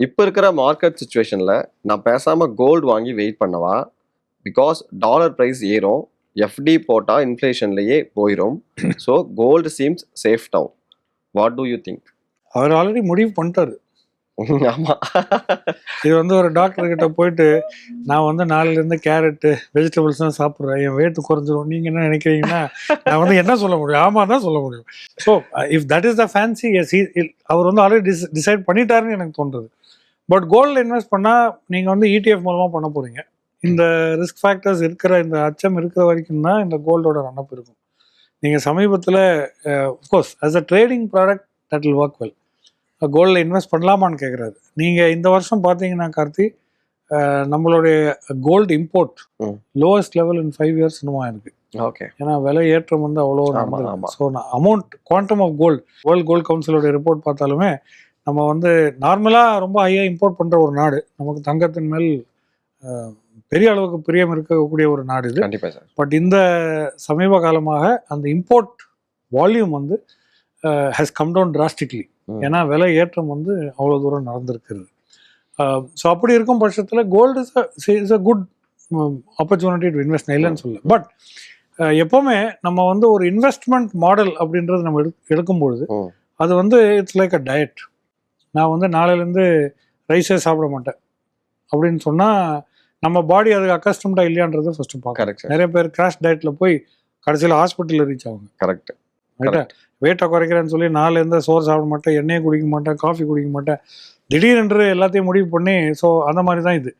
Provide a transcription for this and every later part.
இப்போ இருக்கிற மார்க்கெட் சுச்சுவேஷனில் நான் பேசாமல் கோல்டு வாங்கி வெயிட் பண்ணவா? பிகாஸ் டாலர் ப்ரைஸ் ஏறும் எஃப்டி போட்டால் இன்ஃப்ளேஷன்லேயே போயிடும் so gold seems safe down what do you think our already முடிவு பண்ணிட்டாரு. ஆமாம் இது வந்து ஒரு டாக்டர் கிட்ட போயிட்டு நான் வந்து நாளைல இருந்து கேரட்டு வெஜிடபிள்ஸ் தான் சாப்பிட்றேன். என் weight குறைஞ்சிரும். நீங்க என்ன நினைக்கிறீங்கன்னா நான் வந்து என்ன சொல்ல முடியும்? ஆமா தான் சொல்ல முடியும். So if that is the fancy அவர் வந்து ஆல்ரெடி டிசைட் பண்ணிட்டாருன்னு எனக்கு தோன்றுது. பட் கோல்டில் இன்வெஸ்ட் பண்ணா நீங்க வந்து இடிஎஃப் மூலமா பண்ண போறீங்க. இந்த ரிஸ்க் ஃபேக்டர்ஸ் இருக்கிற இந்த அச்சம் இருக்கிற வரைக்கும் தான் இந்த கோல்டோட ரன்னப் இருக்கும். நீங்க சமீபத்தில் course as a trading product that will work well கோல்டில் இன்வெஸ்ட் பண்ணலாமான்னு கேட்குறாரு நீங்கள் இந்த வருஷம் பார்த்தீங்கன்னா கார்த்தி நம்மளுடைய gold import. Lowest level in five years இன்னுமா இருக்கு ஓகே. ஏன்னா விலை ஏற்றம் வந்து அவ்வளோ. So amount quantum of gold world gold கவுன்சிலோட report பார்த்தாலுமே நம்ம வந்து நார்மலாக ரொம்ப ஹையாக இம்போர்ட் பண்ணுற ஒரு நாடு. நமக்கு தங்கத்தின் மேல் பெரிய அளவுக்கு பிரியம் இருக்கக்கூடிய ஒரு நாடு இது. கண்டிப்பாக சார். பட் இந்த சமீப காலமாக அந்த இம்போர்ட் வால்யூம் வந்து ஹேஸ் கம் டவுன் டிராஸ்டிக்லி. ஏன்னா விலை ஏற்றம் வந்து அவ்வளோ தூரம் நடந்திருக்கிறது. ஸோ அப்படி இருக்கும் பட்சத்தில் gold is is a good opportunity to invest இல்லைன்னு சொல்ல பட் எப்போவுமே நம்ம வந்து ஒரு இன்வெஸ்ட்மெண்ட் மாடல் அப்படின்றது நம்ம எடு எடுக்கும்பொழுது ம். அது வந்து இட்ஸ் லைக் அ டயட் நான் வந்து நாளையிலேருந்து ரைஸே சாப்பிட மாட்டேன். அப்படின்னு சொன்னால் நம்ம பாடி அதுக்கு அக்கஸ்டம்டா இல்லையான்றது ஃபஸ்ட்டு பார்க்கணும். கரெக்ட் நிறைய பேர் கிராஷ் டயட்ல போய் கடைசியில் ஹாஸ்பிட்டலில் ரீச் ஆகுங்க கரெக்ட் ரைட்டா வெயிட்டை குறைக்கிறேன்னு சொல்லி நாலு எந்த சோறு சாப்பிட மாட்டேன் எண்ணெயை குடிக்க மாட்டேன் காஃபி குடிக்க மாட்டேன். திடீரென்று எல்லாத்தையும் முடிவு பண்ணி ஸோ அந்த மாதிரி தான் இது.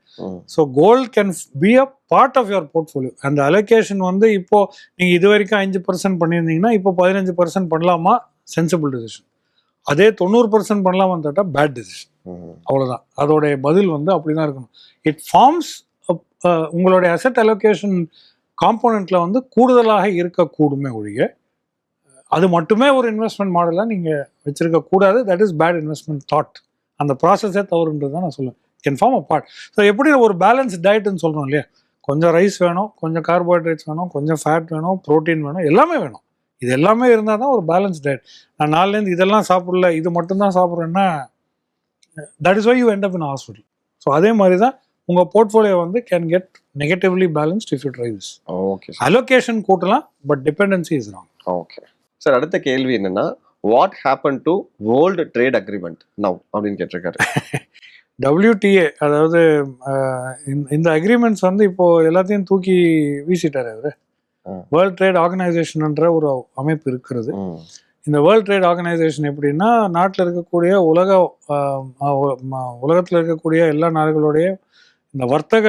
So gold can be a part of your portfolio அந்த அலோகேஷன் வந்து இப்போ நீங்கள் இது வரைக்கும் அஞ்சு பர்சன்ட் பண்ணியிருந்தீங்கன்னா இப்போ பதினஞ்சு பர்சன்ட் பண்ணலாமா? சென்சிபிள் டிசிஷன் அதே தொண்ணூறு பர்சன்ட் பண்ணலாமான்னு கேட்டால் பேட் டிசிஷன் அவ்வளோதான் அதோடைய பதில் வந்து அப்படி தான் இருக்கணும் இட் ஃபார்ம்ஸ் உங்களுடைய அசெட் அலோகேஷன் காம்போனண்ட்ல வந்து கூடுதலாக இருக்கக்கூடுமே ஒழிய அது மட்டுமே ஒரு இன்வெஸ்ட்மெண்ட் மாடலாக நீங்கள் வச்சிருக்க கூடாது. That is bad investment thought அந்த ப்ராசஸே தவறுன்றது தான் நான் சொல்லுவேன். Can form a part so எப்படி ஒரு பேலன்ஸ் டயட்னு சொல்கிறோம் இல்லையா? கொஞ்சம் ரைஸ் வேணும் கொஞ்சம் கார்போஹைட்ரேட்ஸ் வேணும் கொஞ்சம் ஃபேட் வேணும் ப்ரோட்டீன் வேணும் எல்லாமே வேணும். இது எல்லாமே இருந்தால் தான் ஒரு பேலன்ஸ் டயட் நான் நாலுலேருந்து இதெல்லாம் சாப்பிடல இது மட்டும்தான் சாப்பிட்றேன்னா that is why you end up in hospital so அதே மாதிரி தான் உங்கள் போர்ட்ஃபோலியோ வந்து can get negatively balanced if you try this okay allocation கூட்டலாம் but dependency is wrong okay sir அடுத்த கேள்வி என்னன்னா what happen to world trade agreement now அப்படின்னு கேட்டிருக்காரு. WTA அதாவது இந்த- அக்ரிமெண்ட்ஸ் வந்து இப்போ எல்லாத்தையும் தூக்கி வீசிட்டாரு அவரு. வேர்ல்ட் ட்ரேட் ஆர்கனைசேஷன்ன்ற ஒரு அமைப்பு இருக்கிறது. இந்த வேர்ல்ட் ட்ரேட் ஆர்கனைசேஷன் எப்படின்னா நாட்டில் இருக்கக்கூடிய உலக உலகத்தில் இருக்கக்கூடிய எல்லா நாடுகளுடைய இந்த வர்த்தக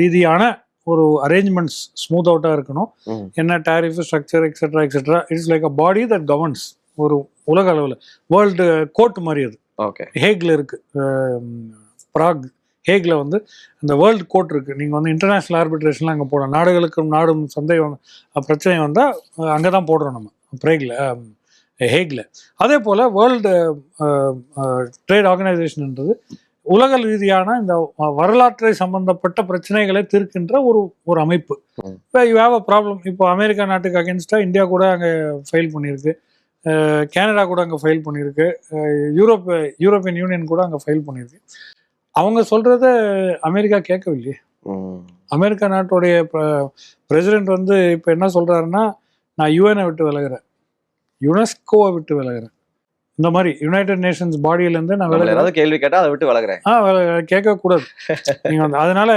ரீதியான ஒரு அரேஞ்ச்மெண்ட்ஸ் ஸ்மூத் அவுட்டாக இருக்கணும். என்ன tariff structure etcetera etcetera it's like a body that governs ஒரு உலக அளவில். வேர்ல்டு கோர்ட் மாதிரி அது. ஓகே ஹேக்ல இருக்கு ப்ராக் ஹேக்ல வந்து இந்த வேர்ல்டு கோர்ட் இருக்கு. நீங்க வந்து இன்டர்நேஷனல் ஆர்பிட்ரேஷன்லாம் அங்கே போடலாம் நாடுகளுக்கும் நாடும் சந்தை வந்து- அஹ் பிரச்சனை வந்தால் அங்கே தான் போடுறோம் நம்ம. பிரேக்ல ஹேக்ல. அதே போல் வேர்ல்டு ட்ரேட் ஆர்கனைசேஷன்ன்றது உலக ரீதியான இந்த வரலாற்றை சம்பந்தப்பட்ட பிரச்சனைகளை தீர்க்கின்ற ஒரு ஒரு அமைப்பு. இப்போ யூ ஹேவ் அ ப்ராப்ளம் இப்போ அமெரிக்கா நாட்டுக்கு அகேன்ஸ்டாக இந்தியா கூட அங்கே ஃபைல் பண்ணியிருக்கு. கனடா கூட அங்கே ஃபைல் பண்ணியிருக்கு. யூரோப் யூரோப்பியன் யூனியன் கூட அங்கே ஃபைல் பண்ணியிருக்கு. அவங்க சொல்கிறத அமெரிக்கா கேட்கவில்லையே. அமெரிக்கா நாட்டுடைய பிரசிடென்ட் வந்து இப்போ என்ன சொல்கிறாருன்னா நான் யுஎனை விட்டு விலகுறேன். யுனெஸ்கோவை விட்டு விலகுறேன். இந்த மாதிரி யுனைடெட் நேஷன்ஸ் பாடியிலேருந்து நான் விலகுறேன். ஏதாவது கேள்வி கேட்டா அதை விட்டு விலகுறேன். ஆ கேட்கக்கூடாது. நீங்கள் வந்து அதனால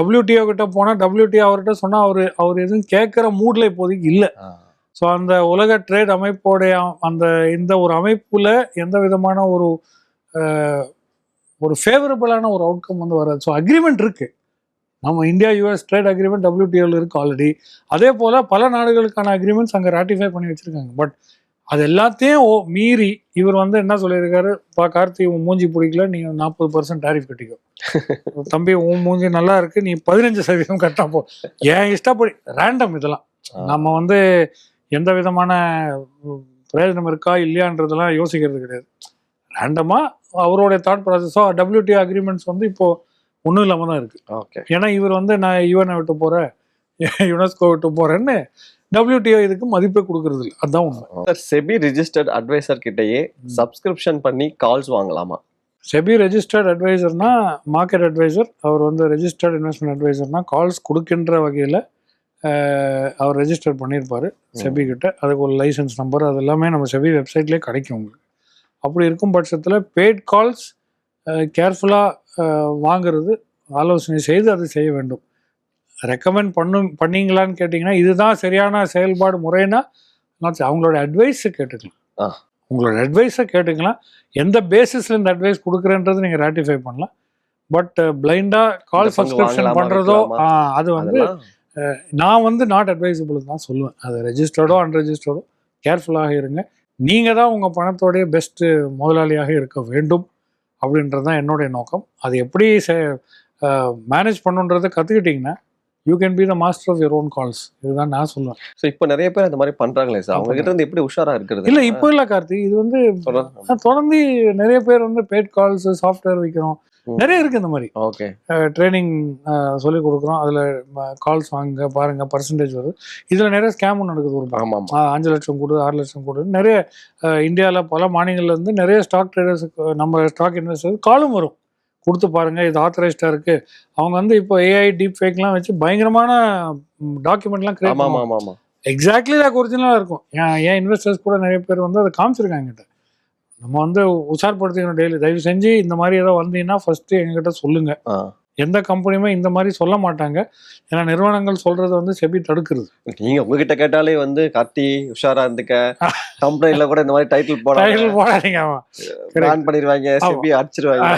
WTO கிட்ட போனால் WTO அவர்கிட்ட சொன்னால் அவர் அவர் எதுவும் கேட்குற மூடில் இப்போதைக்கு இல்லை. ஸோ அந்த உலக ட்ரேட் அமைப்போடைய அந்த இந்த ஒரு அமைப்புல எந்த விதமான ஒரு ஒரு ஃபேவரபிளான ஒரு அவுட்கம் வந்து வராது. ஸோ அக்ரிமெண்ட் இருக்கு. நம்ம இந்தியா யூஎஸ் ட்ரேட் அக்ரிமெண்ட் டபிள்யூடிஓவில் இருக்கு ஆல்ரெடி அதே போல பல நாடுகளுக்கான அக்ரிமெண்ட்ஸ் அங்கே ராட்டிஃபை பண்ணி வச்சிருக்காங்க. பட் அது எல்லாத்தையும் ஓ மீறி இவர் வந்து என்ன சொல்லியிருக்காரு? பா கார்த்தி உன் மூஞ்சி பிடிக்கல நீ நாற்பது பர்சன்ட் டாரிஃப் கட்டிக்கோ. தம்பி உன் மூஞ்சி நல்லா இருக்கு நீ பதினஞ்சு சதவீதம் கட்டா போ. ஏன் இஷ்டப்படி ரேண்டம் இதெல்லாம். நம்ம வந்து எந்த விதமான பிரயோஜனம் இருக்கா இல்லையான்றதெல்லாம் யோசிக்கிறது கிடையாது. ரேண்டமா அவருடைய தாட் ப்ராசஸோ WTO அக்ரிமெண்ட்ஸ் வந்து இப்போ ஒன்றும் இல்லாமல் தான் இருக்கு. ஓகே ஏன்னா இவர் வந்து நான் யுஎனை விட்டு போறேன் யுனெஸ்கோ விட்டு போறேன்னு WTO இதுக்கு மதிப்பே கொடுக்கறது இல்லை அதுதான் உண்மை. சார் செபி ரிஜிஸ்டர்ட் அட்வைசர் கிட்டயே சப்ஸ்கிரிப்ஷன் பண்ணி கால்ஸ் வாங்கலாமா? செபி ரெஜிஸ்டர்ட் அட்வைசர்னா மார்க்கெட் அட்வைசர் அவர் வந்து ரெஜிஸ்டர்ட் இன்வெஸ்ட்மெண்ட் அட்வைசர்னா கால்ஸ் கொடுக்கின்ற வகையில் அவர் ரெஜிஸ்டர் பண்ணியிருப்பார் செபி கிட்ட அதுக்கு ஒரு லைசன்ஸ் நம்பர் அது எல்லாமே நம்ம செபி வெப்சைட்லேயே கிடைக்கும் உங்களுக்கு. அப்படி இருக்கும் பட்சத்தில் பெய்ட் கால்ஸ் கேர்ஃபுல்லாக வாங்குறது ஆலோசனை செய்து அது செய்ய வேண்டும். ரெக்கமெண்ட் பண்ணும் பண்ணீங்களான்னு கேட்டிங்கன்னா இதுதான் சரியான செயல்பாடு முறைன்னா அவங்களோட அட்வைஸை கேட்டுக்கலாம். உங்களோட அட்வைஸை கேட்டுக்கலாம். எந்த பேசிஸில் இந்த அட்வைஸ் கொடுக்குறேன்றது நீங்கள் ராட்டிஃபை பண்ணலாம். பட் பிளைண்டாக கால் சப்ஸ்கிரிப்ஷன் பண்ணுறதோ? அது வந்து நான் வந்து நாட் அட்வைசபிள் தான் சொல்லுவேன். அது ரெஜிஸ்டர்டோ அன்ரெஜிஸ்டர்டோ கேர்ஃபுல்லாக இருங்க. நீங்கள் தான் உங்கள் பணத்தோடைய பெஸ்ட்டு முதலாளியாக இருக்க வேண்டும் அப்படின்றது தான் என்னுடைய நோக்கம். அது எப்படி மேனேஜ் பண்ணுன்றதை கற்றுக்கிட்டிங்கன்னா you can be the master of your own calls இதுதான் நான் சொல்லுவேன் ஸோ இப்போ நிறைய பேர் அந்த மாதிரி பண்றாங்களே சார். அவங்க கிட்ட இருந்து எப்படி உஷாரா இருக்கிறது? இல்லை இப்போ இல்லை கார்த்தி. இது வந்து தொடர்ந்து நிறைய பேர் வந்து பேட் கால்ஸ் சாஃப்ட்வேர் விற்கிறோம் ம். நிறைய இருக்குது இந்த மாதிரி. ஓகே. ட்ரைனிங் சொல்லி கொடுக்குறோம். அதில் கால்ஸ் வாங்க பாருங்க பர்சன்டேஜ் வருது. இதில் நிறைய ஸ்கேமும் நடக்குது ஒரு பக்கம். அஞ்சு லட்சம் கொடு ஆறு லட்சம் கொடு. நிறைய இந்தியாவில் பல மாநிலங்கள்ல இருந்து நிறைய ஸ்டாக் ட்ரேடர்ஸுக்கு நம்ம ஸ்டாக் இன்வெஸ்டர் காலும் வரும். கொடுத்து பாருங்க இது ஆத்தரைஸ்டாக இருக்கு. அவங்க வந்து இப்போ ஏஐ டீப் ஃபேக்லாம் வச்சு பயங்கரமான டாக்குமெண்ட்லாம் கிரியேட் ஆமா ஆமா பண்ணுவாங்க. ஆமா ஆமா. எக்ஸாக்ட்லி லாக் ஒரிஜினலாக இருக்கும். ஏன் ஏன் இன்வெஸ்டர்ஸ் கூட நிறைய பேர் வந்து அதை காமிச்சிருக்காங்க என்கிட்ட. நம்ம வந்து உஷார்படுத்திக்கணும் டெய்லி தயவு செஞ்சு இந்த மாதிரி ஏதோ வந்தீங்கன்னா ஃபர்ஸ்ட் எங்ககிட்ட சொல்லுங்க. எந்த கம்பெனியுமே இந்த மாதிரி சொல்ல மாட்டாங்க. ஏன்னா நிறுவனங்கள் சொல்றது வந்து செபி தடுக்கிறது. நீங்க உங்ககிட்ட கேட்டாலே வந்து கார்த்தி உஷாரா இருந்துக்க. கம்பெனில கூட இந்த மாதிரி டைட்டில் போட டைட்டில் போடாதீங்க ஆமா. பிளான் பண்ணிடுவாங்க. செபி அடிச்சிருவாங்க.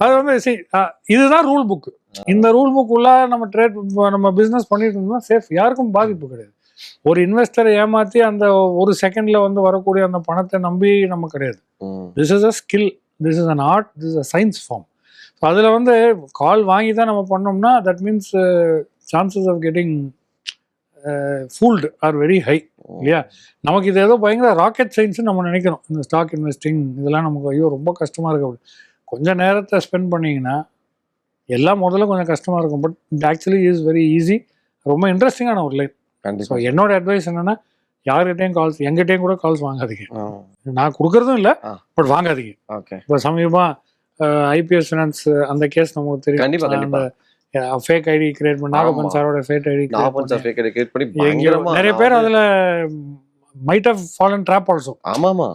அது வந்து ஆ, இதுதான் ரூல் புக் இந்த ரூல் புக் உள்ள நம்ம ட்ரேட் நம்ம பிசினஸ் பண்ணிட்டு இருந்தோம்னா சேஃப் யாருக்கும் பாதிப்பு கிடையாது. ஒரு இன்வெஸ்டரை ஏமாத்தி அந்த ஒரு செகண்ட்ல வந்து வரக்கூடிய அந்த பணத்தை நம்பி நம்ம கிடையாது. This is a skill this is an art this a science form so அதில் வந்து கால் வாங்கி தான் நம்ம பண்ணோம்னா that means chances of getting fooled are very high இல்லையா? நமக்கு இது ஏதோ பயங்கர ராக்கெட் சயின்ஸ் நம்ம நினைக்கிறோம் இந்த ஸ்டாக் இன்வெஸ்டிங் இதெல்லாம் நமக்கு ஐயோ ரொம்ப கஷ்டமா இருக்கு அப்படி. கொஞ்சம் நேரத்தை ஸ்பெண்ட் பண்ணீங்கன்னா எல்லாம் முதல்ல கொஞ்சம் கஷ்டமா இருக்கும். But it actually is very easy ரொம்ப இன்ட்ரெஸ்டிங்கான ஒரு லைஃப் ஸோ என்னோட அட்வைஸ் என்னன்னா யார்கிட்டையும் கால்ஸ் எங்கிட்டையும் கூட கால்ஸ் வாங்காதீங்க. நான் கொடுக்கறதும் இல்லை. பட் வாங்காதீங்க. ஓகே இப்போ சமீபமாக ஐபிஎஸ் ஃபினான்ஸ் அந்த கேஸ் நமக்கு தெரியும். கண்டிப்பா, கண்டிப்பா. ஃபேக் ஐடி கிரியேட் பண்ணி நாகப்பன். சாரோட ஃபேக் ஐடி ஃபேக் கிரியேட் பண்ணி. நிறைய பேர் அதுல might of fallen trap also ஆமா ஆமா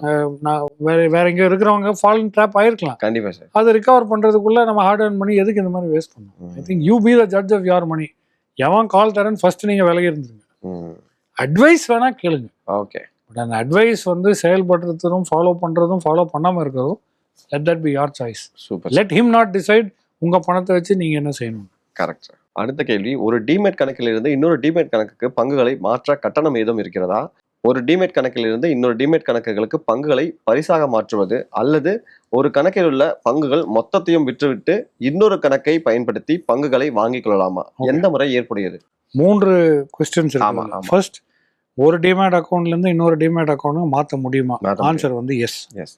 நான் வேற வேற எங்கேயோ இருக்கிறவங்க ஃபாலன் ட்ராப் ஆயிருக்கலாம். கண்டிப்பா சார். அதை ரிகவர் பண்றதுக்குள்ள நம்ம ஹார்ட் அர்ன் பண்ணி எதுக்கு இந்த மாதிரி வேஸ்ட் பண்ணணும்? I think you be the judge of your money எவன் கால் தரேன்னு ஃபர்ஸ்ட் நீங்க விலகி இருந்துருங்க. அட்வைஸ் வேணா கேளுங்க. ஓகே பட் அந்த அட்வைஸ் வந்து செயல்படுறதும் ஃபாலோ பண்றதும் ஃபாலோ பண்ணாம இருக்கிறதும் let that be your choice super let him not decide உங்க பணத்தை வச்சு நீங்க என்ன செய்யணும். கரெக்ட் அடுத்த கேள்வி ஒரு டிமேட் கணக்கில் இருந்து இன்னொரு டிமேட் கணக்குக்கு பங்குகளை மாற்ற கட்டணம் ஏதும் இருக்கிறதா? ஒரு டிமேட் கணக்கில் இருந்து இன்னொரு டிமேட் கணக்குகளுக்கு பங்குகளை பரிசாக மாற்றுவது அல்லது ஒரு கணக்கில் உள்ள பங்குகள் மொத்தத்தையும் விற்றுவிட்டு இன்னொரு கணக்கை பயன்படுத்தி பங்குகளை வாங்கிக் கொள்ளலாமா. எந்த முறை ஏற்புடையது? மூன்று கொஸ்டின்ஸ் இருக்கு. ஃபர்ஸ்ட் ஒரு டிமேட் அக்கௌண்ட்ல இருந்து இன்னொரு டிமேட் அக்கௌண்ட் மாற்ற முடியுமா? ஆன்சர் வந்து எஸ் எஸ்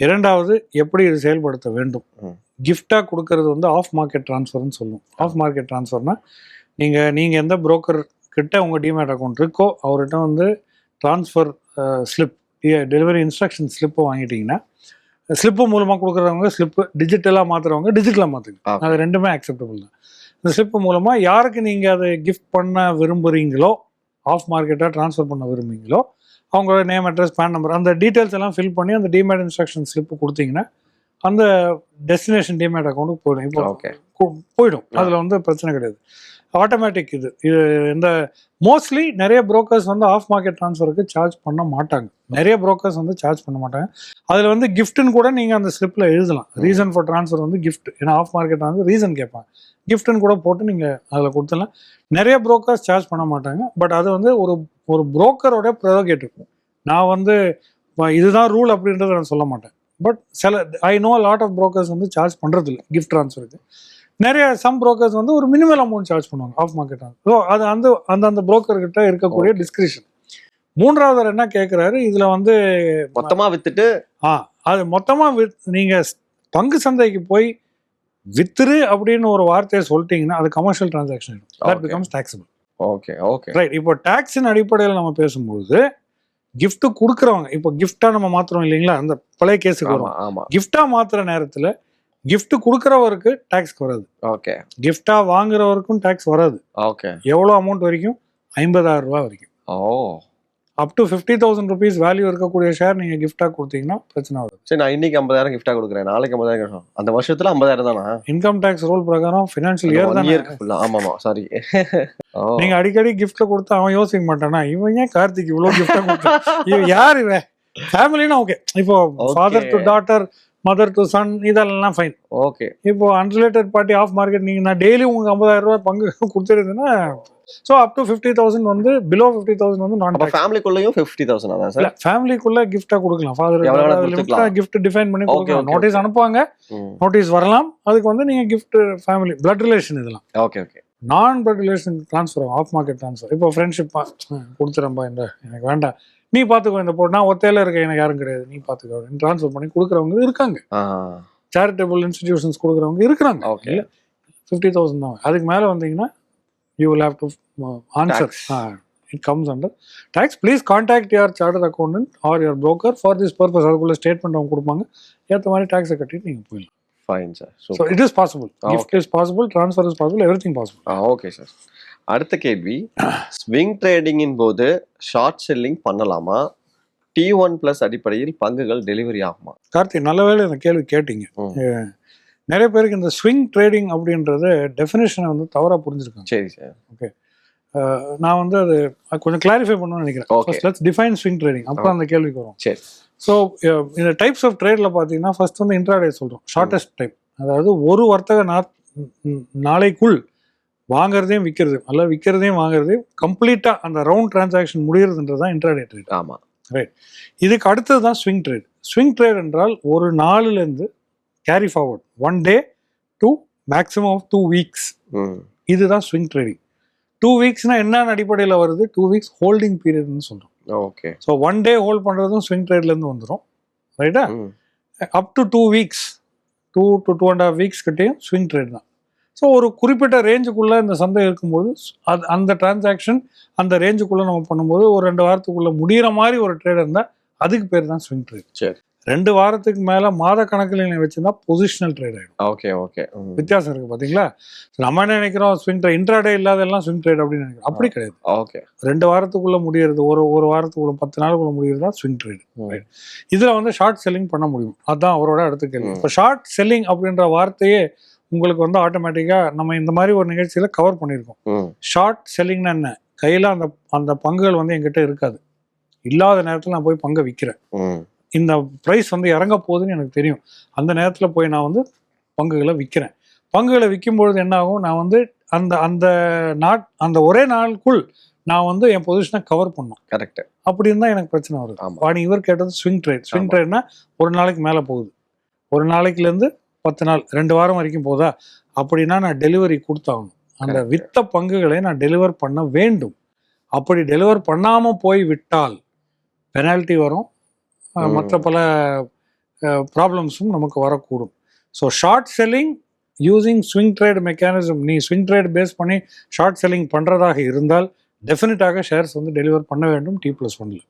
இரண்டாவது எப்படி இது செயல்படுத்த வேண்டும்? ம். கிஃப்டா கொடுக்கறது வந்து ஆஃப் மார்க்கெட் ட்ரான்ஸ்ஃபர்னு சொல்லுவோம் ஆஃப் மார்க்கெட் ட்ரான்ஸ்ஃபர்னா நீங்க நீங்க எந்த புரோக்கர் கிட்ட உங்க டிமேட் அக்கௌண்ட் இருக்கோ அவர்கிட்ட வந்து ட்ரான்ஸ்ஃபர் ஸ்லிப் டெலிவரி இன்ஸ்ட்ரக்ஷன் ஸ்லிப்பை வாங்கிட்டீங்கன்னா ஸ்லிப்பு மூலமாக கொடுக்குறவங்க ஸ்லிப்பு டிஜிட்டலாக மாற்றுறவங்க டிஜிட்டலாக மாற்றுங்க. அது ரெண்டுமே அக்செப்டபிள் தான். இந்த ஸ்லிப்பு மூலமாக யாருக்கு நீங்கள் அதை கிஃப்ட் பண்ண விரும்புகிறீங்களோ ஆஃப் மார்க்கெட்டாக ட்ரான்ஸ்ஃபர் பண்ண விரும்புறீங்களோ அவங்களோட நேம் அட்ரஸ் பேன் நம்பர் அந்த டீட்டெயில்ஸ் எல்லாம் ஃபில் பண்ணி அந்த டிமேட் இன்ஸ்ட்ரக்ஷன் ஸ்லிப்பு கொடுத்தீங்கன்னா அந்த டெஸ்டினேஷன் டிமேட் அக்கௌண்ட்டுக்கு போயிடும். இப்போ போயிடும். அதில் வந்து பிரச்சனை கிடையாது. ஆட்டோமேட்டிக் இது. இது இந்த மோஸ்ட்லி நிறைய brokers வந்து ஆஃப் மார்க்கெட் ட்ரான்ஸ்ஃபருக்கு சார்ஜ் பண்ண மாட்டாங்க. நிறைய brokers வந்து சார்ஜ் பண்ண மாட்டாங்க. அதில் வந்து கிஃப்ட்னு கூட நீங்கள் அந்த ஸ்லிப்பில் எழுதலாம். ரீசன் ஃபார் ட்ரான்ஸ்ஃபர் வந்து கிஃப்ட் ஏன்னா ஆஃப் மார்க்கெட் வந்து ரீசன் கேட்பாங்க. கிஃப்ட்னு கூட போட்டு நீங்கள் அதில் கொடுத்துடலாம். நிறைய brokers சார்ஜ் பண்ண மாட்டாங்க. பட் அது வந்து ஒரு ஒரு புரோக்கரோட ப்ரெரோகேட்டிவ் நான் வந்து இதுதான் ரூல் அப்படின்றத நான் சொல்ல மாட்டேன். பட் சில I know lot of brokers வந்து சார்ஜ் பண்ணுறதில்ல கிஃப்ட் ட்ரான்ஸ்ஃபருக்கு நிறைய சம் brokers வந்து ஒரு மினிமல் அமௌண்ட் சார்ஜ் பண்ணுவாங்க ஆஃப் மார்க்கெட் ஸோ அது அந்த அந்தந்த broker கிட்ட இருக்கக்கூடிய டிஸ்கிரிப்ஷன் மூன்றாவது என்ன கேட்குறாரு இதில் வந்து மொத்தமா வித்துட்டு ஆ அது மொத்தமாக வித் நீங்கள் பங்கு சந்தைக்கு போய் வித்துரு அப்படின்னு ஒரு வார்த்தையை சொல்லிட்டீங்கன்னா அது commercial transaction that. Becomes taxable. Okay okay right இப்போ டேக்ஸின் அடிப்படையில் நம்ம பேசும்பொழுது gift கொடுக்குறவங்க இப்போ gift-ஆ நம்ம மாத்துறோம் இல்லைங்களா? அந்த பழைய கேஸுக்கு வரும் gift-ஆ மாத்துற நேரத்துல gift கொடுக்குறவருக்கு டேக்ஸ் வராது. ஓகே gift-ஆ வாங்குறவருக்கும் டேக்ஸ் வராது. ஓகே எவ்வளோ அமௌண்ட் வரைக்கும்? ஐம்பதாயிரம் ரூபாய் வரைக்கும். ஓ. Up to fifty thousand rupees value இருக்கக்கூடிய ஷேர் நீங்க gift-ஆ கொடுத்தீங்கன்னா பிரச்சனை வராது. சரி நான் இன்னைக்கு ஐம்பதாயிரம் கிஃப்டா கொடுக்குறேன். நாளைக்கு ஐம்பதாயிரம். அந்த வருஷத்துல ஐம்பதாயிரம் தானா? இன்கம் டேக்ஸ் ரூல் பிரகாரம் ஃபினான்ஷியல் இயர் தானே? இயருக்கு ஃபுல்லா ஆமாமா சாரி நீங்க அடிக்கடி கிஃப்ட்ல கொடுத்தா அவன் யோசிக்க மாட்டானா? இவன் ஏன் கார்த்திக் இவ்வளவு கிஃப்டா கொடுத்தா? இவன் யார் இவன்? ஃபேமிலினா ஓகே இப்போ. Father to daughter mother to son இதெல்லாம் ஃபைன் ஓகே இப்போ அன்ரிலேட்டட் பார்ட்டி ஆஃப் மார்க்கெட் நீங்க நான் டெய்லி உங்களுக்கு ஐம்பதாயிரம் ரூபாய் பங்கு கொடுத்துருந்தேன்னா so up to fifty thousand வந்து பிலோ ஃபிஃப்டி தௌசண்ட் வந்து நான் ஃபேமிலிக்குள்ளேயும் ஃபிஃப்டி தௌசண்ட் அதான் இல்ல சார் ஃபேமிலிக்குள்ள கிஃப்டா கொடுக்கலாம் ஃபாதர். கிஃப்ட் டிஃபைன் பண்ணி கொடுக்கலாம். நோட்டீஸ். அனுப்புவாங்க. நோட்டீஸ் வரலாம். அதுக்கு வந்து நீங்க கிஃப்ட் ஃபேமிலி பிளட் ரிலேஷன் இதெல்லாம். ஓகே ஓகே நான் blood relation transfer off market transfer இப்போ ஃப்ரெண்ட்ஷிப்பா கொடுத்துறேன்பா இந்த எனக்கு வேண்டாம். நீ பார்த்துக்கோ இந்த போட்டு நான் ஒத்தையில இருக்க எனக்கு யாரும் கிடையாது. நீ பார்த்துக்கோ அப்படின்னு ட்ரான்ஸ்ஃபர் பண்ணி கொடுக்குறவங்க இருக்காங்க. சேரிட்டபிள் இன்ஸ்டிடியூஷன்ஸ் கொடுக்குறவங்க இருக்கிறாங்க. இல்லை ஃபிஃப்டி தௌசண்ட் தான். அதுக்கு மேலே வந்தீங்கன்னா you will have to answer. It comes under tax please contact your chartered accountant or your broker for this purpose அதுக்குள்ள ஸ்டேட்மெண்ட் அவங்க கொடுப்பாங்க. ஏற்ற மாதிரி டேக்ஸை கட்டிட்டு நீங்கள் போயிடலாம். Fine sir so it is possible gift is possible transfer is possible every thing possible okay sir அடுத்த கேள்வி. ஸ்விங் ட்ரேடிங்கின் போது ஷார்ட் செல்லிங் பண்ணலாமா? டி ஒன் பிளஸ் அடிப்படையில் பங்குகள் டெலிவரி ஆகுமா? கார்த்தி நல்ல வேளை இந்த கேள்வி கேட்டீங்க. நிறைய பேருக்கு இந்த ஸ்விங் ட்ரேடிங் அப்படின்றது டெஃபினேஷனை வந்து தவறாக புரிஞ்சிருக்காங்க. சரி சார். அஹ் நான் வந்து அது கொஞ்சம் கிளாரிஃபை பண்ணணும்னு நினைக்கிறேன். லெட்ஸ் டிஃபைன் ஸ்விங் ட்ரேடிங் அப்புறம் அந்த கேள்விக்கு வரும் சரி. ஸோ இந்த டைப்ஸ் ஆஃப் ட்ரேடில் பார்த்தீங்கன்னா ஃபர்ஸ்ட் வந்து இன்ட்ராடே சொல்கிறோம் ஷார்ட்டஸ்ட் டைம் அதாவது ஒரு வர்த்தக நாளைக்குள் வாங்குறதையும் விற்கிறதையும் அல்ல விற்கிறதையும் வாங்குறதையும் கம்ப்ளீட்டாக அந்த ரவுண்ட் டிரான்சாக்ஷன் முடியறதுன்றது தான் இன்ட்ராடே ட்ரேட். ஆமா. இதுக்கு அடுத்தது தான் ஸ்விங் ட்ரேட். ஸ்விங் ட்ரேட் என்றால் ஒரு நாளுலேருந்து carry forward. One day to maximum of two weeks. இதுதான் ஸ்விங் ட்ரேடிங். டூ வீக்ஸ்னா என்னென்ன அடிப்படையில் வருது? டூ வீக்ஸ் ஹோல்டிங் பீரியட்னு சொல்கிறோம் okay. So one day hold பண்ணுறதும் ஸ்விங் ட்ரேட்லேருந்து வந்துடும் ரைட்டா? Up to two weeks. Two to two and half weeks கிட்டேயும் ஸ்விங் ட்ரேட் தான். ஸோ ஒரு குறிப்பிட்ட ரேஞ்சுக்குள்ளே இந்த சந்தை இருக்கும்போது அது அந்த டிரான்சாக்ஷன் அந்த ரேஞ்சுக்குள்ளே நம்ம பண்ணும்போது ஒரு ரெண்டு வாரத்துக்குள்ளே முடிகிற மாதிரி ஒரு ட்ரேட் இருந்தால் அதுக்கு பேர் தான் ஸ்விங் ட்ரேட் சரி. ரெண்டு வாரத்துக்கு மேலே மாத கணக்கில் நீங்கள் வச்சுருந்தா பொசிஷனல் ட்ரேட் ஆகிடும் ஓகே ஓகே வித்தியாசம் இருக்குது பார்த்தீங்களா நம்ம என்ன நினைக்கிறோம் ஸ்விங் ட்ரேட் இன்ட்ராடே இல்லாதெல்லாம் ஸ்விங் ட்ரேட் அப்படின்னு நினைக்கிறோம். அப்படி கிடையாது. ஓகே ரெண்டு வாரத்துக்குள்ள முடியறது ஒரு ஒரு வாரத்துக்குள்ள பத்து நாளுக்குள்ள முடியறதா ஸ்விங் ட்ரேட். இதுல வந்து ஷார்ட் செல்லிங் பண்ண முடியும். அதுதான் அவரோட அடுத்த கேள்வி. இப்போ ஷார்ட் செல்லிங் அப்படின்ற வார்த்தையே உங்களுக்கு வந்து ஆட்டோமேட்டிக்கா நம்ம இந்த மாதிரி ஒரு நிகழ்ச்சியில கவர் பண்ணியிருக்கோம். ஷார்ட் செல்லிங்னா என்ன? கையில அந்த அந்த பங்குகள் வந்து என்கிட்ட இருக்காது. இல்லாத நேரத்தில் நான் போய் பங்கை விற்கிறேன் இந்த ப்ரைஸ் வந்து இறங்க போகுதுன்னு எனக்கு தெரியும். அந்த நேரத்தில் போய் நான் வந்து பங்குகளை விற்கிறேன் பங்குகளை விற்கும் பொழுது என்ன ஆகும்? நான் வந்து அந்த அந்த நாட் அந்த ஒரே நாளுக்குள் நான் வந்து என் பொசிஷனை கவர் பண்ணும் கரெக்ட் அப்படி இருந்தால் எனக்கு பிரச்சனை வருது. வாணி இவர் கேட்டது ஸ்விங் ட்ரேட் ஸ்விங். ட்ரேட்னா ஒரு நாளைக்கு மேலே போகுது. ஒரு நாளைக்குலேருந்து பத்து நாள் ரெண்டு வாரம் வரைக்கும் போதா? அப்படின்னா நான் டெலிவரி கொடுத்தாகணும். அந்த. வித்த பங்குகளை நான் டெலிவர் பண்ண வேண்டும். அப்படி டெலிவர் பண்ணாமல் போய் விட்டால் பெனால்ட்டி வரும். மற்ற பல ப்ராப்ளம்ஸும் நமக்கு வரக்கூடும். So short selling using swing trade mechanism நீ ஸ்விங் ட்ரேட் பேஸ் பண்ணி ஷார்ட் செல்லிங் பண்ணுறதாக இருந்தால் டெஃபினட்டாக ஷேர்ஸ் வந்து டெலிவர் பண்ண வேண்டும். டி ப்ளஸ் ஒன்ல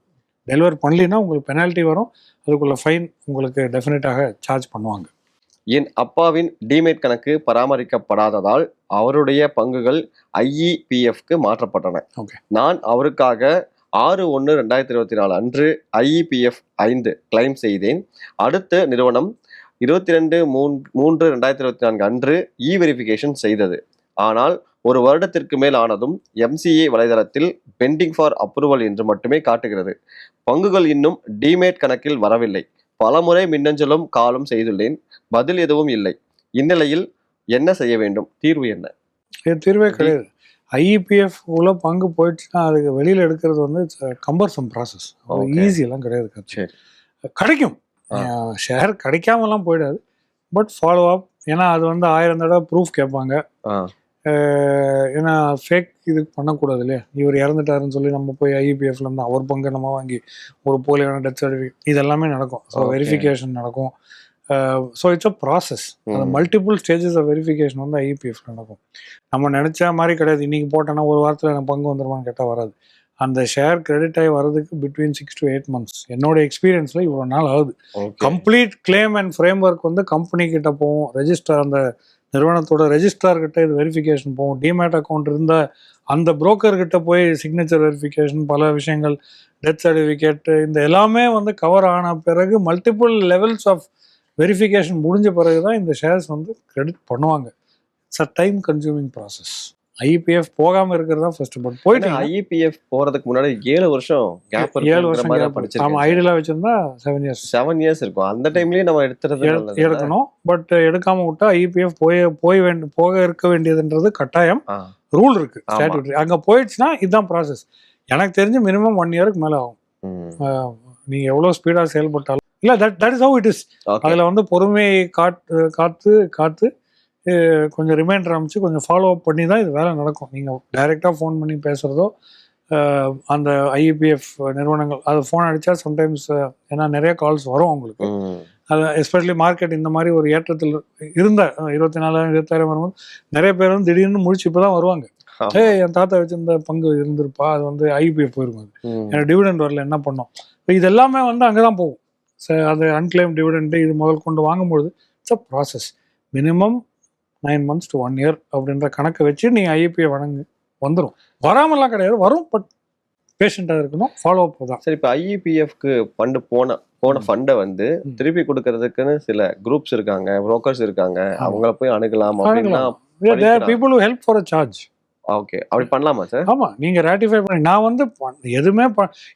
டெலிவர் பண்ணலினா உங்களுக்கு பெனால்ட்டி வரும். அதுக்குள்ள ஃபைன் உங்களுக்கு டெஃபினட்டாக சார்ஜ் பண்ணுவாங்க. என் அப்பாவின் டிமேட் கணக்கு பராமரிக்கப்படாததால் அவருடைய பங்குகள் ஐஇபிஎஃப்க்கு மாற்றப்பட்டன. நான் அவருக்காக ஆறு ஒன்று ரெண்டாயிரத்தி இருபத்தி நாலு அன்று ஐஇபிஎஃப் ஐந்து கிளைம் செய்தேன். அடுத்த நிறுவனம் இருபத்தி ரெண்டு மூன் மூன்று ரெண்டாயிரத்தி இருபத்தி நான்கு அன்று இ வெரிஃபிகேஷன் செய்தது. ஆனால் ஒரு வருடத்திற்கு மேல் ஆனதும் எம்சிஏ வலைதளத்தில் பெண்டிங் ஃபார் அப்ரூவல் என்று மட்டுமே காட்டுகிறது. பங்குகள் இன்னும் டிமேட் கணக்கில் வரவில்லை. பலமுறை மின்னஞ்சலும் காலும் செய்துள்ளேன். பதில் எதுவும் இல்லை. இந்நிலையில் என்ன செய்ய வேண்டும்? தீர்வு என்ன? தீர்வே கிடையாது. ஐஇபிஎஃப் உள்ள பங்கு போயிடுச்சுன்னா அதுக்கு வெளியில் எடுக்கிறது வந்து கம்பர்சம் ப்ராசஸ் Okay. ஈஸி எல்லாம் கிடையாது கட்சி சரி. கிடைக்கும். ஷேர் கிடைக்காமலாம் போயிடாது. பட் ஃபாலோ அப் ஏன்னா அது வந்து ஆயிரம் தடவை ப்ரூஃப் கேட்பாங்க. ஏன்னா ஃபேக் இது பண்ணக்கூடாது இல்லையா? இவர் இறந்துட்டாருன்னு சொல்லி நம்ம போய் ஐபிஎஃப்ல இருந்து அவர் பங்கை நம்ம வாங்கி ஒரு போலியான டெத் சர்டிஃபிகேட் இது எல்லாமே நடக்கும் ஸோ. வெரிஃபிகேஷன் நடக்கும். ஸோ இட்ஸ் அ ப்ராசஸ் அந்த. மல்டிபிள் ஸ்டேஜஸ் ஆஃப் வெரிஃபிகேஷன் வந்து ஐபிஎஃப் நடக்கும். நம்ம நினைச்ச மாதிரி கிடையாது. இன்னைக்கு போட்டோன்னா ஒரு வாரத்தில் எனக்கு பங்கு வந்துருமான்னு கேட்டால் வராது. அந்த ஷேர் கிரெடிட் ஆகி வர்றதுக்கு between six to eight months என்னோட எக்ஸ்பீரியன்ஸில் இவ்வளோ நாள் ஆகுது. Complete claim and framework வந்து கம்பெனி கிட்ட போகும் ரெஜிஸ்டர் அந்த நிறுவனத்தோட ரெஜிஸ்ட்ரார்கிட்ட இது வெரிஃபிகேஷன் போகும். டிமேட் அக்கௌண்ட் இருந்த அந்த புரோக்கர்கிட்ட போய் சிக்னேச்சர் வெரிஃபிகேஷன் பல விஷயங்கள் டெத் சர்டிஃபிகேட்டு இந்த எல்லாமே வந்து கவர் ஆன பிறகு மல்டிபிள் லெவல்ஸ் ஆஃப் வெரிஃபிகேஷன் முடிஞ்ச பிறகு தான் இந்த ஷேர்ஸ் வந்து கிரெடிட் பண்ணுவாங்க. It's a time consuming process IEPF போகாம இருக்கிறது தான் ஃபர்ஸ்ட் பட் போயிட்டு ஐஇபிஎஃப் போறதுக்கு முன்னாடி ஏழு வருஷம் கேப் ஏழு வருஷம் மாதிரி. ஆமா படிச்சிருக்கேன் ஐடியலா வச்சிருந்தா செவன் இயர்ஸ் செவன் இயர்ஸ் இருக்கும். அந்த டைம்லயே நம்ம எடுத்துறது எடுக்கணும். பட் எடுக்காம விட்டா ஐபிஎஃப் போய் போய் வேண்டி போக இருக்க வேண்டியதுன்றது கட்டாயம். ரூல் இருக்கு ஆமா. ஸ்டாட்யூட்டரி அங்க போயிடுச்சுன்னா இதுதான் ப்ராசஸ் எனக்கு தெரிஞ்சு மினிமம் ஒன் இயருக்கு மேல ஆகும். நீங்க எவ்வளவு ஸ்பீடா செயல்பட்டாலும். இல்ல that that is how it is. அதுல வந்து பொறுமையை காத்து காத்து காத்து கொஞ்சம் ரிமைண்டர் அமைச்சு கொஞ்சம் ஃபாலோ அப் பண்ணி தான் இது வேலை நடக்கும். நீங்க டைரெக்டாக ஃபோன் பண்ணி பேசுறதோ அஹ் அந்த ஐஇபிஎஃப் நிறுவனங்கள் அது ஃபோன் அடிச்சா சம்டைம்ஸ் ஏன்னா நிறைய கால்ஸ் வரும் உங்களுக்கு. அது எஸ்பெஷலி மார்க்கெட் இந்த மாதிரி ஒரு ஏற்றத்தில் இருந்த இருபத்தி நாலாயிரம் இருபத்தாயிரம் வரும்போது நிறைய பேர் வந்து திடீர்னு முடிச்சு இப்போ தான் வருவாங்க. ஏய் என் தாத்தா வச்சிருந்த பங்கு இருந்திருப்பா அது வந்து ஐபிஎஃப் போயிருக்கும் அது. எனக்கு டிவிடெண்ட் வரல என்ன பண்ணோம்? இப்போ இது எல்லாமே வந்து அங்கே தான் போகும். ச- அது அன்கிளைம் டிவிடெண்ட் இது முதல் கொண்டு வாங்கும்பொழுது it's a process minimum nine months to one year அப்படின்ற கணக்கை வச்சு நீங்கள் ஐபிஐ வணங்கு வந்துடும் வராமலாம் கிடையாது. வரும் பட் பேஷண்ட்டாக இருக்கணும். ஃபாலோ அப் தான். சரி இப்ப ஐஇபிஎஃப்க்கு ஃபண்ட் போன போன ஃபண்டை வந்து. திருப்பி கொடுக்கறதுக்குன்னு சில குரூப்ஸ் இருக்காங்க புரோக்கர்ஸ் இருக்காங்க. அவங்கள போய் அணுகலாம் அப்படின்னா people help for a charge okay அப்படி பண்ணலாமா சார் ஆமா. நீங்க ரேட்டிஃபை பண்ணி நான் வந்து எதுவுமே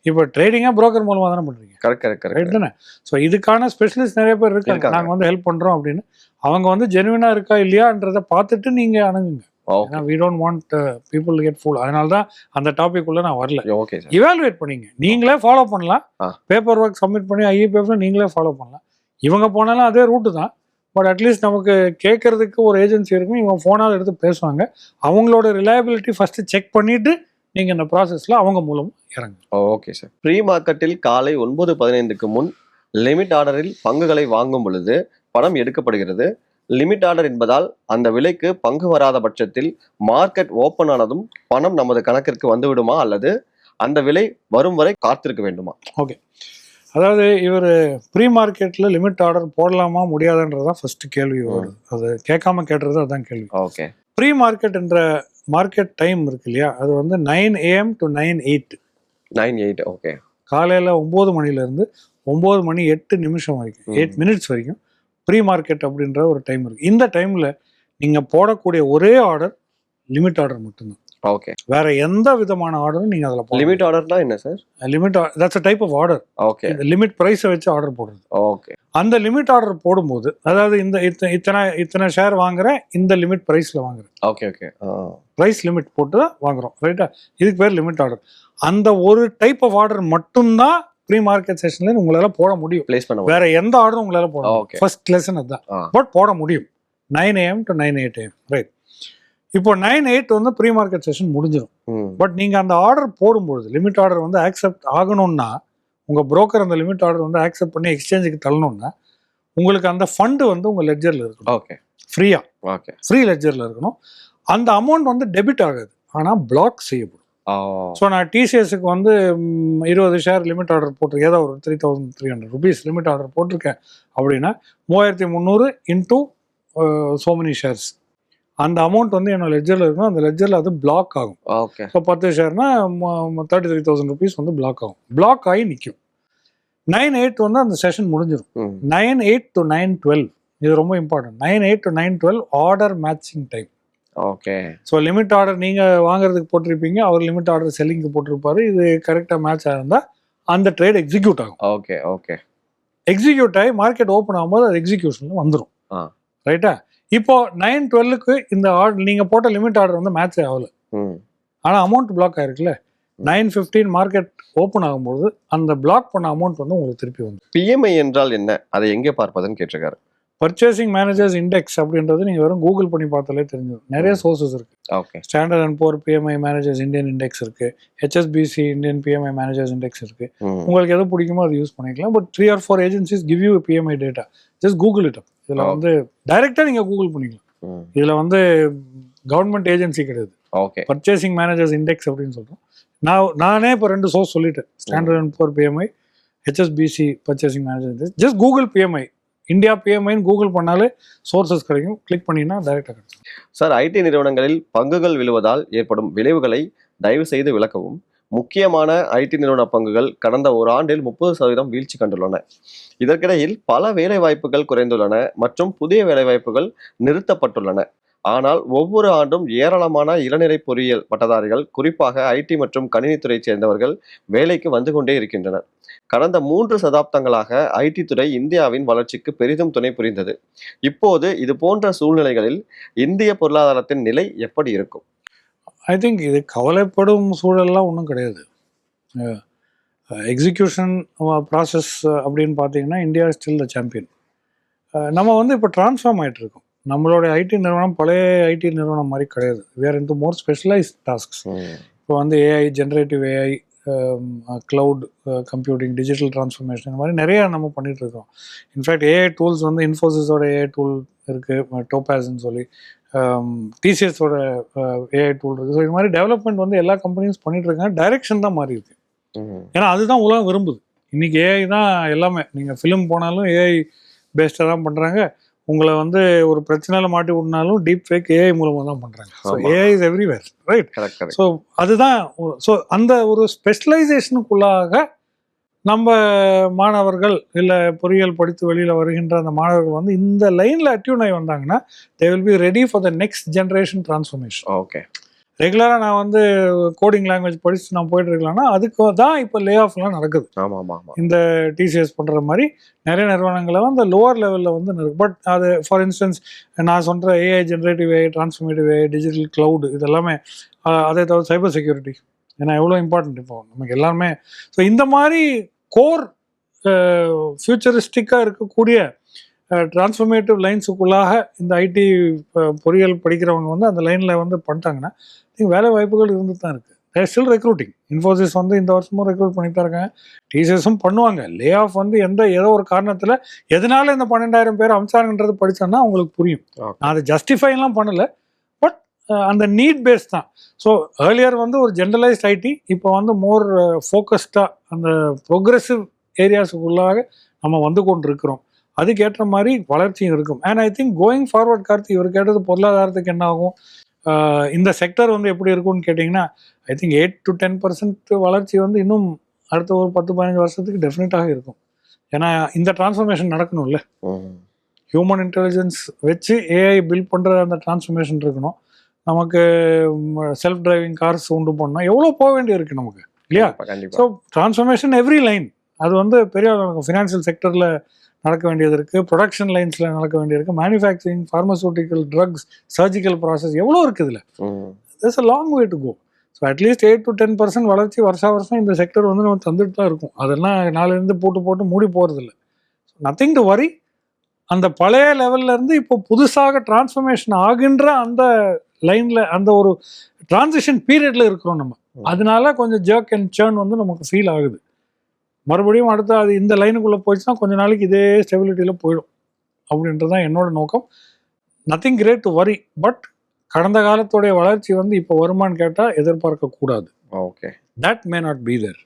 இப்போ ட்ரேடிங்கா புரோக்கர் மூலமா தானே பண்றீங்க? கரெக்ட் கரெக்ட் கரெக்ட் தானே? ஸோ இதுக்கான ஸ்பெஷலிஸ்ட் நிறைய பேர் இருக்காங்க. இருக்காங்க. நாங்க வந்து ஹெல்ப் பண்றோம் அப்படின்னு. அவங்க வந்து ஜெனுவினா இருக்கா இல்லையான்றத பார்த்துட்டு நீங்க அணுகுங்க. ஏன்னா we don't want people get fool அதனால தான் அந்த டாபிக் உள்ள நான் வரல. ஓகே சார் இவாலுவேட் பண்ணீங்க. நீங்களே ஃபாலோ பண்ணலாம். பேப்பர் ஒர்க் சப்மிட் பண்ணி ஐஏபிஎஃப்ல நீங்களே ஃபாலோ பண்ணலாம். இவங்க போனாலும் அதே ரூட்டு தான். பட் அட்லீஸ்ட் நமக்கு கேட்கறதுக்கு ஒரு ஏஜென்சி இருக்கும். இவங்க ஃபோனால் எடுத்து பேசுவாங்க. அவங்களோட ரிலையபிலிட்டி ஃபர்ஸ்ட் செக் பண்ணிட்டு நீங்க இந்த ப்ராசஸ்ல அவங்க மூலம் இறங்க ஓகே சார் ப்ரீ மார்க்கெட்டில் காலை ஒன்பது பதினைந்துக்கு முன் லிமிட் ஆர்டரில் பங்குகளை வாங்கும் பொழுது பணம் எடுக்கப்படுகிறது. லிமிட் ஆர்டர் என்பதால் அந்த விலைக்கு பங்கு வராத பட்சத்தில் மார்க்கெட் ஓப்பன் ஆனதும் பணம் நமது கணக்கிற்கு வந்து விடுமா அல்லது அந்த விலை வரும் வரை காத்திருக்க வேண்டுமா? அதாவது இவர் ப்ரீ மார்க்கெட்டில் லிமிட் ஆர்டர் போடலாமா முடியாதுன்றது தான் ஃபர்ஸ்ட் கேள்வி வருது அது கேட்காம கேட்டுறது அதான் கேள்வி. ஓகே. ப்ரீ மார்க்கெட் என்ற மார்க்கெட் டைம் இருக்கு இல்லையா? அது வந்து nine AM to nine eight. Nine eight okay. காலையில் ஒம்பது மணிலேருந்து ஒம்பது மணி எட்டு நிமிஷம் வரைக்கும். எயிட் மினிட்ஸ் வரைக்கும் ப்ரீ மார்க்கெட் அப்படின்ற ஒரு டைம் இருக்குது இந்த டைமில் நீங்கள் போடக்கூடிய ஒரே ஆர்டர் லிமிட் ஆர்டர் மட்டும்தான். ஓகே வேற எந்த விதமான ஆர்டரும் நீங்கள் அதில் போட லிமிட் ஆர்டர்னா என்ன sir limit that's a type of order okay limit ப்ரைஸை வச்சு ஆர்டர் போடுறது. ஓகே அந்த லிமிட் ஆர்டர் போடும்போது அதாவது இந்த இத்த- இத்தனை இத்தனை ஷேர் வாங்குறேன் இந்த லிமிட் ப்ரைஸில் வாங்குறேன். ஓகே ஓகே ப்ரைஸ் லிமிட் போட்டு தான் வாங்குறோம் ரைட்டா இதுக்கு பேர் லிமிட் ஆர்டர் அந்த ஒரு டைப் ஆஃப் ஆர்டர் மட்டும்தான் ப்ரீ மார்க்கெட் செஷன்ல உங்களால போட முடியும். பிளேஸ் பண்ண வேற எந்த ஆர்டரும் உங்களால போட Okay. ஃபர்ஸ்ட் லெசன் அதுதான். பட் போட முடியும். Nine AM to nine eight AM right இப்போ நைன் எயிட் வந்து ப்ரீ மார்க்கெட் செஷன் முடிஞ்சிடும் பட் நீங்க அந்த ஆர்டர் போடும்போது லிமிட் ஆர்டர் வந்து ஆக்செப்ட் ஆகணும்னா உங்க புரோக்கர் அந்த லிமிட் ஆர்டர் வந்து ஆக்செப்ட் பண்ணி எக்ஸ்சேஞ்சுக்கு தள்ளணும்னா உங்களுக்கு அந்த ஃபண்டு வந்து உங்க லெட்ஜர்ல இருக்கணும். ஓகே ஃப்ரீயா ஓகே ஃப்ரீ லெட்ஜர்ல இருக்கணும். அந்த அமௌண்ட் வந்து டெபிட் ஆகாது. ஆனா பிளாக் செய்யப்படும். ஸோ நான் டிசிஎஸ்க்கு வந்து இருபது ஷேர் லிமிட் ஆர்டர் போட்டிருக்கேன். ஏதோ ஒரு three thousand three hundred rupees limit order போட்டிருக்கேன். அப்படின்னா மூவாயிரத்தி முந்நூறு இன்டூ சோ மெனி ஷேர்ஸ் அந்த அமௌண்ட் வந்து என்னோட லெஜரில் இருக்கும் அந்த லெஜரில் அது பிளாக் ஆகும். ஓகே இப்போ பத்து ஷேர்னா தேர்ட்டி த்ரீ தௌசண்ட் ருபீஸ் வந்து பிளாக் ஆகும். பிளாக் ஆகி நிற்கும் நைன் எயிட் வந்து அந்த செஷன் முடிஞ்சிடும் nine eight to nine twelve இது ரொம்ப important nine eight to nine twelve order matching time okay. So limit order நீங்கள் வாங்குறதுக்கு போட்டிருப்பீங்க அவர் லிமிட் ஆர்டர் செல்லிங்க்கு போட்டிருப்பாரு. இது கரெக்டாக மேட்ச் ஆயிருந்தால் அந்த ட்ரேட் எக்ஸிக்யூட் ஆகும். Okay okay. எக்ஸிக்யூட் ஆகி மார்க்கெட் ஓப்பன் ஆகும்போது அது எக்ஸிக்யூஷனில் வந்துடும். ரைட்டா இப்போ நைன் டுவெல்லுக்கு இந்த ஆர்டர் நீங்கள் போட்ட லிமிட் ஆர்டர் வந்து மேட்ச் ஆகல. ஆனால் அமௌண்ட் பிளாக் ஆயிருக்குல்ல? நைன் ஃபிஃப்டீன் மார்க்கெட் ஓப்பன் ஆகும்போது அந்த பிளாக் பண்ண அமௌண்ட் வந்து உங்களுக்கு திருப்பி வந்து பிஎம்ஐ என்றால் என்ன? அதை எங்கே பார்ப்பதுன்னு கேட்டிருக்காரு. பர்ச்சேசிங் மேனேஜர்ஸ் இண்டெக்ஸ் அப்படின்றது நீங்கள் வெறும் கூகுள் பண்ணி பார்த்தாலே தெரிஞ்சிடும். நிறைய சோர்சஸ் இருக்கு. Okay Standard and Poor PMI managers Indian index இருக்கு. HSBC Indian PMI managers index இருக்கு. உங்களுக்கு எது பிடிக்குமோ அது யூஸ் பண்ணிக்கலாம். But three or four agencies give you PMI data just Google it இதில். வந்து டைரெக்டாக நீங்கள் கூகுள் பண்ணிக்கலாம். இதில் வந்து கவர்மெண்ட் ஏஜென்சி கிடையாது. ஓகே பர்ச்சேசிங் மேனேஜர்ஸ் இண்டெக்ஸ் அப்படின்னு சொல்கிறோம் நான் நானே இப்போ ரெண்டு சோர்ஸ் சொல்லிட்டேன். Standard and Poor PMI HSBC purchasing manager just Google PMI India பிஎம்ஐன்னு Google பண்ணாலே சோர்சஸ் கிடைக்கும். கிளிக் பண்ணினா டைரெக்டாக கிடைக்கும். சார் ஐடி நிறுவனங்களில் பங்குகள் விழுவதால் ஏற்படும் விளைவுகளை தயவு செய்து விளக்கவும். முக்கியமான ஐடி நிறுவன பங்குகள் கடந்த ஒரு ஆண்டில் முப்பது சதவீதம் வீழ்ச்சி கண்டுள்ளன. இதற்கிடையில் பல வேலைவாய்ப்புகள் குறைந்துள்ளன மற்றும் புதிய வேலைவாய்ப்புகள் நிறுத்தப்பட்டுள்ளன. ஆனால் ஒவ்வொரு ஆண்டும் ஏராளமான இளநிலை பொறியியல் பட்டதாரிகள் குறிப்பாக ஐடி மற்றும் கணினித்துறையைச் சேர்ந்தவர்கள் வேலைக்கு வந்து கொண்டே இருக்கின்றனர். கடந்த மூன்று சதாப்தங்களாக ஐடி துறை இந்தியாவின் வளர்ச்சிக்கு பெரிதும் துணை புரிந்தது. இப்போது இது போன்ற சூழ்நிலைகளில் இந்திய பொருளாதாரத்தின் நிலை எப்படி இருக்கும்? ஐ திங்க் இது கவலைப்படும் சூழல்லாம் ஒன்றும் கிடையாது. எக்ஸிக்யூஷன் ப்ராசஸ் அப்படின்னு பார்த்தீங்கன்னா இந்தியா ஸ்டில் த சாம்பியன் நம்ம வந்து இப்போ ட்ரான்ஸ்ஃபார்ம் ஆகிட்டு இருக்கோம். நம்மளுடைய ஐடி நிறுவனம் பழைய ஐடி நிறுவனம் மாதிரி கிடையாது. வேறு இன்ட்டு மோர் ஸ்பெஷலைஸ் டாஸ்க்ஸ் இப்போ வந்து AI generative AI cloud computing digital transformation இந்த மாதிரி நிறையா நம்ம பண்ணிட்டு இருக்கோம் இன்ஃபேக்ட் ஏஐ டூல்ஸ் வந்து இன்ஃபோசிஸோட ஏஐ டூல் இருக்குது டோபாஸ்ன்னு சொல்லி. டிசிஎஸோட ஏஐ டூல் இருக்குது ஸோ இது மாதிரி டெவலப்மெண்ட் வந்து எல்லா கம்பெனிஸ் பண்ணிட்டு இருக்காங்க. டைரெக்ஷன் தான் மாறி இருக்கு. ஏன்னா அதுதான் உலகம் விரும்புது. இன்னைக்கு ஏஐ தான் எல்லாமே. நீங்கள் ஃபிலிம் போனாலும் ஏஐ பேஸ்டாக தான் பண்ணுறாங்க உங்களை வந்து ஒரு பிரச்சனையில மாட்டி விடனாலும் டீப் ஃபேக் ஏஐ மூலமாக தான் பண்ணுறாங்க so. AI is everywhere right so அதுதான் ஸோ அந்த ஒரு ஸ்பெஷலைசேஷனுக்குள்ளாக நம்ம மாணவர்கள் இல்லை பொறியியல் படித்து வெளியில் வருகின்ற அந்த மாணவர்கள் வந்து இந்த லைனில் அட்யூன் ஆகி வந்தாங்கன்னா they will be ready for the next generation transformation okay ரெகுலராக நான் வந்து கோடிங் லாங்குவேஜ் படிச்சு நான் போயிட்டு இருக்கலாம்னா அதுக்கு தான் இப்போ லே ஆஃப்லாம் நடக்குது. ஆமா ஆமா ஆமா. இந்த டிசிஎஸ் பண்ணுற மாதிரி நிறைய நிறுவனங்களை வந்து லோவர் லெவலில் வந்து இருக்கு பட் அது ஃபார் இன்ஸ்டன்ஸ் நான் சொல்கிற AI generative AI transformative AI digital cloud இது எல்லாமே அதே தவிர சைபர் செக்யூரிட்டி ஏன்னா எவ்வளோ இம்பார்ட்டன்ட் இப்போ நமக்கு எல்லாருமே. ஸோ இந்த மாதிரி கோர் ஃபியூச்சரிஸ்டிக்காக இருக்கக்கூடிய டிரான்ஸ்ஃபர்மேட்டிவ் லைன்ஸுக்குள்ளாக இந்த ஐடி பொறியியல் படிக்கிறவங்க வந்து அந்த லைனில் வந்து பண்ணிட்டாங்கன்னா think வேலை வாய்ப்புகள் இருந்து தான் இருக்குது தேர் ஸ்டில் ரெக்ரூட்டிங் இன்ஃபோசிஸ் வந்து இந்த வருஷமும் ரெக்ரூட் பண்ணிட்டு இருக்காங்க. டிசிஎஸும் பண்ணுவாங்க. லே ஆஃப் வந்து எந்த ஏதோ ஒரு காரணத்தில் எதனால இந்த பன்னெண்டாயிரம் பேர் அமிச்சாருன்றது படிச்சோன்னா அவங்களுக்கு புரியும். நான் அதை ஜஸ்டிஃபைலாம் பண்ணலை. பட் அந்த நீட் பேஸ் தான். ஸோ ஏர்லியர் வந்து ஒரு ஜென்ரலைஸ்ட் ஐடி இப்போ வந்து மோர் ஃபோக்கஸ்டாக அந்த ப்ரோக்ரெசிவ் ஏரியாஸுக்குள்ளாக நம்ம வந்து கொண்டு இருக்கிறோம் அதுக்கேற்ற மாதிரி வளர்ச்சியும் இருக்கும். And I think going forward Karthi இவர் கேட்டது பொருளாதாரத்துக்கு என்ன ஆகும்? இந்த செக்டர் வந்து எப்படி இருக்கும்னு கேட்டிங்கன்னா I think eight to ten percent வளர்ச்சி வந்து இன்னும் அடுத்த ஒரு பத்து பதினஞ்சு வருஷத்துக்கு டெஃபினட்டாக இருக்கும். ஏன்னா இந்த டிரான்ஸ்ஃபர்மேஷன் நடக்கணும்ல. ஹியூமன் இன்டெலிஜென்ஸ் வச்சு ஏஐ பில்ட் பண்ணுற அந்த டிரான்ஸ்ஃபர்மேஷன் இருக்கணும். நமக்கு செல்ஃப் டிரைவிங் கார்ஸ் உண்டு பண்ணோம் எவ்வளோ போக வேண்டி இருக்கு நமக்கு இல்லையா? ஸோ டிரான்ஸ்ஃபர்மேஷன் எவ்ரி லைன் அது வந்து பெரிய நடக்கும் ஃபினான்ஷியல் செக்டரில் நடக்க வேண்டியது இருக்குது ப்ரொடக்ஷன் லைன்ஸில் நடக்க வேண்டியது இருக்குது manufacturing pharmaceutical drugs surgical process எவ்வளோ இருக்குது இதில்? there's a long way to go so at least eight to ten percent வளர்ச்சி வருஷா வருஷம் இந்த செக்டர் வந்து நம்ம தந்துட்டு தான் இருக்கும். அதெல்லாம் நாளிலேருந்து போட்டு போட்டு மூடி போகிறதில்ல நத்திங் டு வரி அந்த பழைய லெவல்ல இருந்து இப்போ புதுசாக டிரான்ஸ்ஃபர்மேஷன் ஆகின்ற அந்த லைனில் அந்த ஒரு டிரான்சிஷன் பீரியட்ல இருக்கிறோம் நம்ம. அதனால கொஞ்சம் ஜர்க் அண்ட் சேர்ன் வந்து நமக்கு ஃபீல் ஆகுது. மறுபடியும் அடுத்து அது இந்த லைனுக்குள்ளே போயிடுச்சுன்னா கொஞ்ச நாளைக்கு இதே ஸ்டெபிலிட்டியில் போயிடும். அப்படின்றது தான் என்னோட நோக்கம். Nothing great to worry but கடந்த காலத்துடைய வளர்ச்சி வந்து இப்போ வருமான்னு கேட்டால் எதிர்பார்க்கக்கூடாது okay that may not be there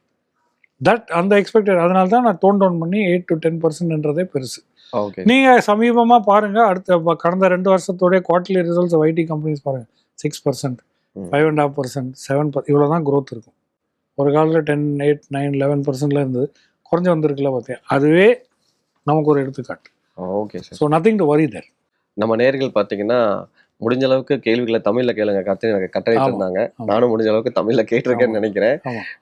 that அந்த எக்ஸ்பெக்டட் அதனால தான் நான் டோன் டவுன் பண்ணி எயிட் டு டென் பர்சன்ட்ன்றதே பெருசு. ஓகே நீங்கள் சமீபமாக பாருங்கள் அடுத்த கடந்த ரெண்டு வருஷத்துடைய குவார்டர்லி ரிசல்ட்ஸ் ஐடி கம்பெனிஸ் பாருங்கள் six percent. Five and half percent seven per இவ்வளோ தான் growth இருக்கும். ஒரு காலத்தில் டென் எயிட் நைன் லெவன் பர்சன்ட்ல இருந்தது. குறைஞ்சு வந்திருக்குல்ல பார்த்தேன் அதுவே நமக்கு ஒரு எடுத்துக்காட்டு. Okay sir so nothing to worry there நம்ம நேர்கள் பாத்தீங்கன்னா முடிஞ்ச அளவுக்கு கேள்விகளை தமிழ்ல கேளுங்க. கத்து எனக்கு கட்டளையிட்டு இருந்தாங்க. நானும் முடிஞ்ச அளவுக்கு தமிழ்ல கேட்டிருக்கேன்னு. நினைக்கிறேன்.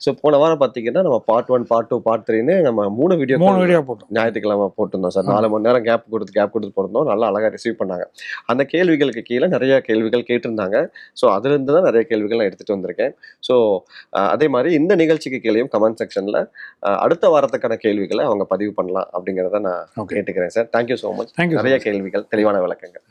ஸோ போன வாரம் பாத்தீங்கன்னா நம்ம part one part two part த்ரீன்னு நம்ம மூணு வீடியோ மூணு வீடியோ போட்டோம். ஞாயிற்றுக்கிழமை போட்டிருந்தோம் சார். நாலு மணி நேரம் கேப் கொடுத்து கேப் கொடுத்து போட்டிருந்தோம். நல்லா அழகா ரிசீவ் பண்ணாங்க. அந்த கேள்விகளுக்கு கீழே நிறைய கேள்விகள் கேட்டிருந்தாங்க. ஸோ அதுலேருந்து தான் நிறைய கேள்விகள் நான் எடுத்துட்டு வந்திருக்கேன். ஸோ அதே மாதிரி இந்த நிகழ்ச்சிக்கு கீழேயும் கமெண்ட் செக்ஷன்ல அடுத்த வாரத்துக்கான கேள்விகளை அவங்க பதிவு பண்ணலாம் அப்படிங்கிறத நான் கேட்டுக்கிறேன் சார். தேங்க்யூ ஸோ மச் நிறைய கேள்விகள் தெளிவான விளக்கங்கள்.